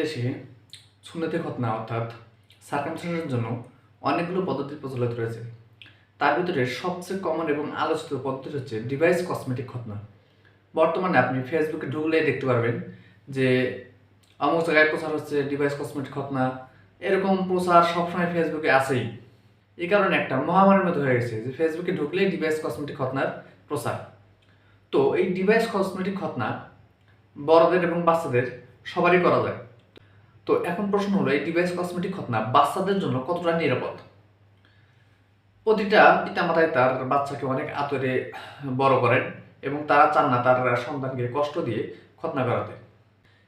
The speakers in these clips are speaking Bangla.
দেশে সুন্নতি খতনা অর্থাৎ সার্কামসেশনের জন্য অনেকগুলো পদ্ধতি প্রচলিত রয়েছে। তার ভিতরে সবচেয়ে কমন এবং আলোচিত পদ্ধতি হচ্ছে ডিভাইস কসমেটিক খতনা। বর্তমানে আপনি ফেসবুকে ঢুকলে দেখতে পারবেন যে অমুক জায়গায় প্রচার হচ্ছে ডিভাইস কসমেটিক খতনা। এরকম প্রচার সবসময় ফেসবুকে আছেই। এই কারণে একটা মহামারীর মতো হয়ে গেছে যে ফেসবুকে ঢুকলেই ডিভাইস কসমেটিক খতনার প্রচার। তো এই ডিভাইস কসমেটিক খতনা বড়দের এবং বাচ্চাদের সবারই করা যায়। তো এখন প্রশ্ন হলো, এই ডিভাইস কসমেটিক খতনা বাচ্চাদের জন্য কতটা নিরাপদ? প্রতিটা পিতামাতায় তার বাচ্চাকে অনেক আতরে বড় করেন এবং তারা চান না তার সন্তানকে কষ্ট দিয়ে খতনা করাতে।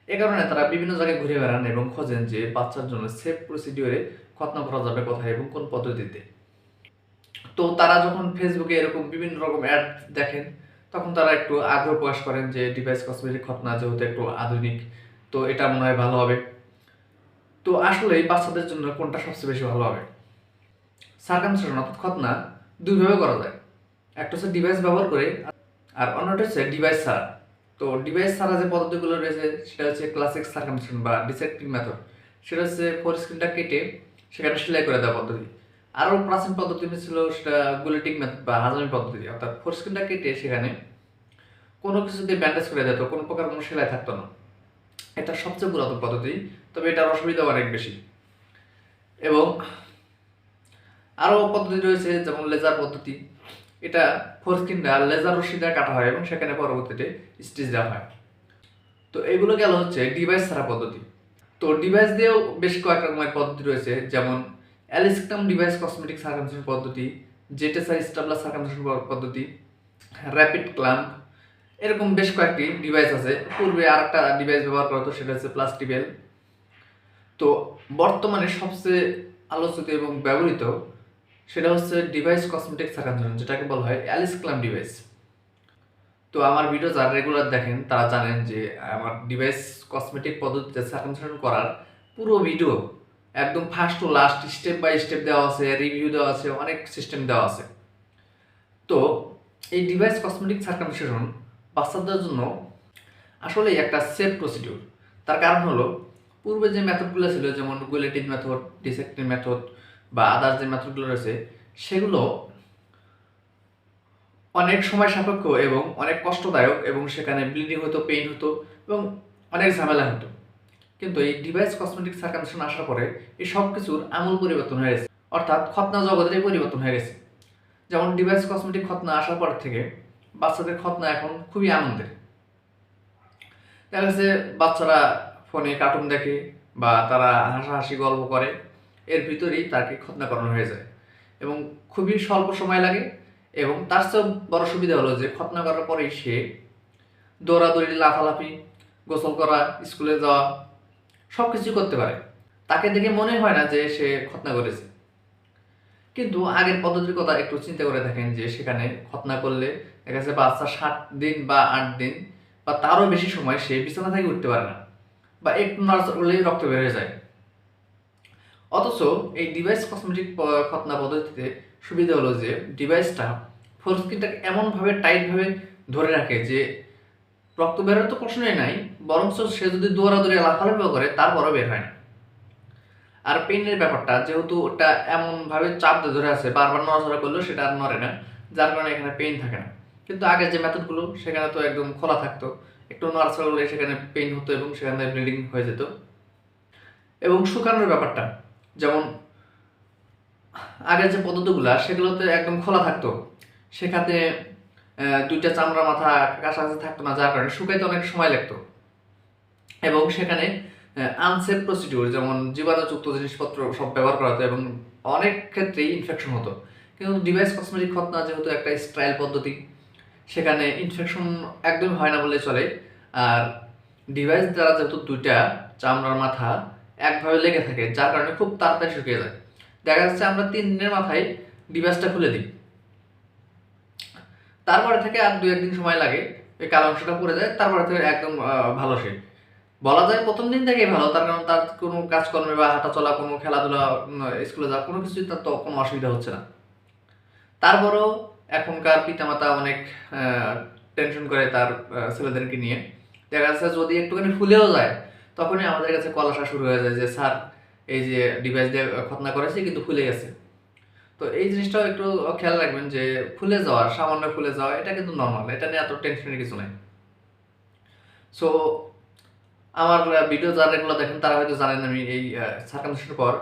এ কারণে তারা বিভিন্ন জায়গায় ঘুরে বেড়ান এবং খোঁজেন যে বাচ্চার জন্য সেফ প্রসিডিওরে খতনা করা যাবে কোথায় এবং কোন পদ্ধতিতে। তো তারা যখন ফেসবুকে এরকম বিভিন্ন রকম অ্যাড দেখেন, তখন তারা একটু আগ্রহ প্রকাশ করেন যে ডিভাইস কসমেটিক খতনা যেহেতু একটু আধুনিক, তো এটা মনে হয় ভালো হবে। তো আসলে এই বাচ্চাদের জন্য কোনটা সবচেয়ে বেশি ভালো হবে? সার্কামসেশন অর্থাৎ খতনা, দুইভাবে করা যায়। একটা হচ্ছে ডিভাইস ব্যবহার করে, আর অন্যটা হচ্ছে ডিভাইস ছাড়া। তো ডিভাইস ছাড়া যে পদ্ধতিগুলো রয়েছে, সেটা হচ্ছে ক্লাসিক সার্কামসেশন বা ডিসেক্টিং মেথড সেটা হচ্ছে ফোর স্ক্রিনটা কেটে সেখানে সেলাই করে দেওয়া পদ্ধতি। আরও প্রাচীন পদ্ধতি ছিল সেটা গুলেটিং মেথড বা হাজামি পদ্ধতি। অর্থাৎ ফোর স্ক্রিনটা কেটে সেখানে কোনো কিছু দিয়ে ব্যান্ডেজ করে দিত কোনো প্রকার কোনো সেলাই থাকতো না। এটা সবচেয়ে পুরাতন পদ্ধতি। তবে এটার অসুবিধা অনেক বেশি। এবং আরও পদ্ধতি রয়েছে, যেমন লেজার পদ্ধতি। এটা ফোর স্ক্রিনটা লেজার রশি দিয়ে কাটা হয় এবং সেখানে পরবর্তীতে স্টিচ দেওয়া হয়। তো এগুলো গেল হচ্ছে ডিভাইস ছাড়া পদ্ধতি। তো ডিভাইস দিয়েও বেশ কয়েক রকমের পদ্ধতি রয়েছে, যেমন অ্যালিস্টাম ডিভাইস কসমেটিক সার্কামসেশন পদ্ধতি জেটেসার স্টাবলার সার্কামসেশন পদ্ধতি র্যাপিড ক্লাম্প এরকম বেশ কয়েকটি ডিভাইস আছে। পূর্বে আর একটা ডিভাইস ব্যবহার করা হতো, সেটা হচ্ছে প্লাস্টিবেল তো বর্তমানে সবচেয়ে আলোচিত এবং ব্যবহৃত সেটা হচ্ছে ডিভাইস কসমেটিক সার্কামসেশন যেটাকে বলা হয় অ্যালিস ক্লাম ডিভাইস তো আমার ভিডিও যারা রেগুলার দেখেন, তারা জানেন যে আমার ডিভাইস কসমেটিক পদ্ধতিতে সার্কামসেশন করার পুরো ভিডিও একদম first to last step by step দেওয়া আছে রিভিউ দেওয়া আছে, অনেক সিস্টেম দেওয়া আছে। তো এই ডিভাইস কসমেটিক সার্কামসেশন বাচ্চাদের জন্য আসলেই একটা সেফ প্রসিডিউর তার কারণ হলো পূর্বে যে মেথডগুলো ছিল, যেমন গুলেটিভ মেথড ডিসেক্টিভ মেথড বা আদার্স যে মেথডগুলো রয়েছে, সেগুলো অনেক সময় সাপেক্ষ এবং অনেক কষ্টদায়ক এবং সেখানে ব্লিডিং হতো পেইন হতো এবং অনেক ঝামেলা হতো। কিন্তু এই ডিভাইস কসমেটিক সার্কামশন আসার পরে এই সব কিছুর আমূল পরিবর্তন হয়ে গেছে। অর্থাৎ খতনা জগতেরই পরিবর্তন হয়ে গেছে। যেমন ডিভাইস কসমেটিক খতনা আসার পর থেকে বাচ্চাদের খতনা এখন খুবই আনন্দের। দেখা যাচ্ছে বাচ্চারা ফোনে কার্টুন দেখে বা তারা হাসাহাসি গল্প করে, এর ভিতরেই তাকে খতনা করানো হয়ে যায়। এবং খুবই স্বল্প সময় লাগে এবং তার চেয়েও বড় সুবিধা হলো যে খতনা করার পরেই সে দৌড়াদৌড়ি, লাফালাফি, গোসল করা, স্কুলে যাওয়া সব কিছু করতে পারে। তাকে দেখে মনে হয় না যে সে খতনা করেছে। কিন্তু আগের পদ্ধতির কথা একটু চিন্তা করে দেখেন যে সেখানে খতনা করলে দেখা যাচ্ছে বাচ্চা সাত দিন বা আট দিন বা তারও বেশি সময় সে বিছানা থেকে উঠতে পারে না। বা একটু নার্স করলেই রক্ত হয়ে যায়। অথচ এই ডিভাইস কসমেটিক খতনা পদ্ধতিতে সুবিধা হলো যে ডিভাইসটা ফোর স্ক্রিনটাকে এমনভাবে টাইটভাবে ধরে রাখে যে রক্ত বেরোর তো প্রশ্নই নাই, বরঞ্চ সে যদি দৌড়াদৌড়ি লাফালাফি করে, তারপরও বের হয় না। আর পেনের ব্যাপারটা, যেহেতু ওটা এমনভাবে চাপ দিয়ে ধরে আছে, বারবার নড়াচড়া করলেও সেটা আর নড়ে না, যার কারণে এখানে পেন থাকে না। কিন্তু আগের যে মেথডগুলো সেখানে তো একদম খোলা থাকতো। একটু নড়াচড়া করলে সেখানে পেইন হতো এবং সেখানে ব্লিডিং হয়ে যেত। এবং শুকানোর ব্যাপারটা, যেমন আগের যে পদ্ধতিগুলা, সেগুলোতে একদম খোলা থাকতো। সেখানে দুইটা চামড়া মাথা কাছাকাছি থাকতো না, যার কারণে শুকাইতে অনেক সময় লাগতো। এবং সেখানে আনসেফ প্রসিডিউর যেমন জীবাণুযুক্ত জিনিসপত্র সব ব্যবহার করা হতো এবং অনেক ক্ষেত্রেই ইনফেকশন হতো। কিন্তু ডিভাইস কসমেটিক খতনা যেহেতু একটা স্টাইল পদ্ধতি। সেখানে ইনফেকশন একদমই হয় না বলে চলে। আর ডিভাইস দ্বারা যেহেতু দুইটা চামড়ার মাথা একভাবে লেগে থাকে, যার কারণে খুব তাড়াতাড়ি শুকিয়ে যায়। দেখা যাচ্ছে আমরা তিন দিনের মাথায় ডিভাইসটা খুলে দিই। তারপরে থেকে আর দু একদিন সময় লাগে, ওই কালো অংশটা পড়ে যায়, তারপরে থেকে একদম ভালো সে। বলা যায় প্রথম দিন থেকেই ভালো, তার কারণ তার কোনো কাজকর্মে বা হাঁটা চলা কোনো খেলাধুলা স্কুলে যাওয়া, কোনো কিছুই তার তো কোনো অসুবিধা হচ্ছে না। তারপরেও এখনকার পিতামাতা অনেক টেনশন করে তার ছেলেদেরকে নিয়ে। দেখা যাচ্ছে যদি একটুখানি ফুলেও যায়, তখনই আমাদের কাছে কল আসা শুরু হয়ে যায় যে, স্যার, এই যে ডিভাইস দিয়ে খতনা করেছে, কিন্তু ফুলে গেছে। তো এই জিনিসটাও একটু খেয়াল রাখবেন যে, ফুলে যাওয়া, সামান্য ফুলে যাওয়া, এটা কিন্তু নর্মাল এটা নিয়ে এত টেনশনের কিছু নাই। সো আমার ভিডিও যারা এগুলো দেখেন, তারা হয়তো জানেন আমি এই সার্কামসের পর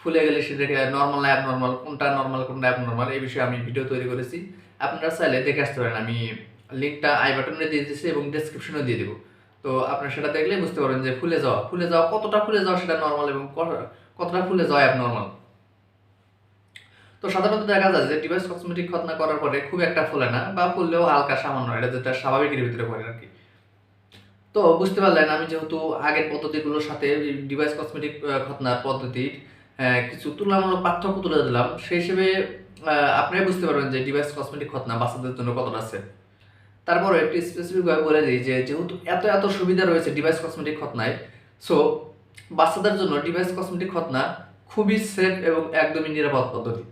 ফুলে গেলে সেটাকে নর্মাল না অ্যাবনর্মাল কোনটা নর্মাল কোনটা অ্যাবনর্মাল এই বিষয়ে আমি ভিডিও তৈরি করেছি। আপনারা চাইলে দেখে আসতে পারেন, আমি লিঙ্কটা আই বাটনে দিয়ে দিয়েছি এবং ডেসক্রিপশনেও দিয়ে দেবো। তো আপনারা সেটা দেখলে বুঝতে পারবেন যে ফুলে যাওয়া ফুলে যাওয়া, কতটা ফুলে যাওয়া সেটা নর্মাল এবং কতটা ফুলে যাওয়া অ্যাবনর্মাল তো সাধারণত দেখা যায় যে ডিভাইস কসমেটিক খতনা করার পরে খুব একটা ফুলে না বা ফুললেও হালকা সামান্য, এটা যেটা স্বাভাবিকের ভিতরে পড়ে আর কি তো বুঝতে পারলেন, আমি যেহেতু আগের পদ্ধতিগুলোর সাথে ডিভাইস কসমেটিক খতনার পদ্ধতির কিছু তুলনামূলক পার্থক্য তুলে দিলাম সেই হিসেবে আপনারাই বুঝতে পারবেন যে ডিভাইস কসমেটিক খতনা বাচ্চাদের জন্য কতটা আছে। তারপরে একটি স্পেসিফিকভাবে বলে দিই যে, যেহেতু এত এত সুবিধা রয়েছে ডিভাইস কসমেটিক খতনায় সো বাচ্চাদের জন্য ডিভাইস কসমেটিক খতনা খুবই সেফ এবং একদমই নিরাপদ পদ্ধতি।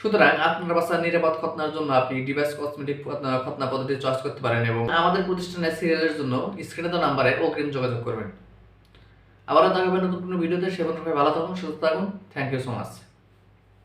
সুতরাং আপনার বাচ্চার নিরাপদ খতনার জন্য আপনি ডিভাইস কসমেটিক খতনা পদ্ধতি চয়েস করতে পারেন এবং আমাদের প্রতিষ্ঠানের সিরিয়ালের জন্য স্ক্রিনে তো নাম্বারে অগ্রিম যোগাযোগ করবেন। আবারও দেখাবেন নতুন কোনো ভিডিওতে। সে সবাই ভালো থাকুন, সুস্থ থাকুন। Thank you so much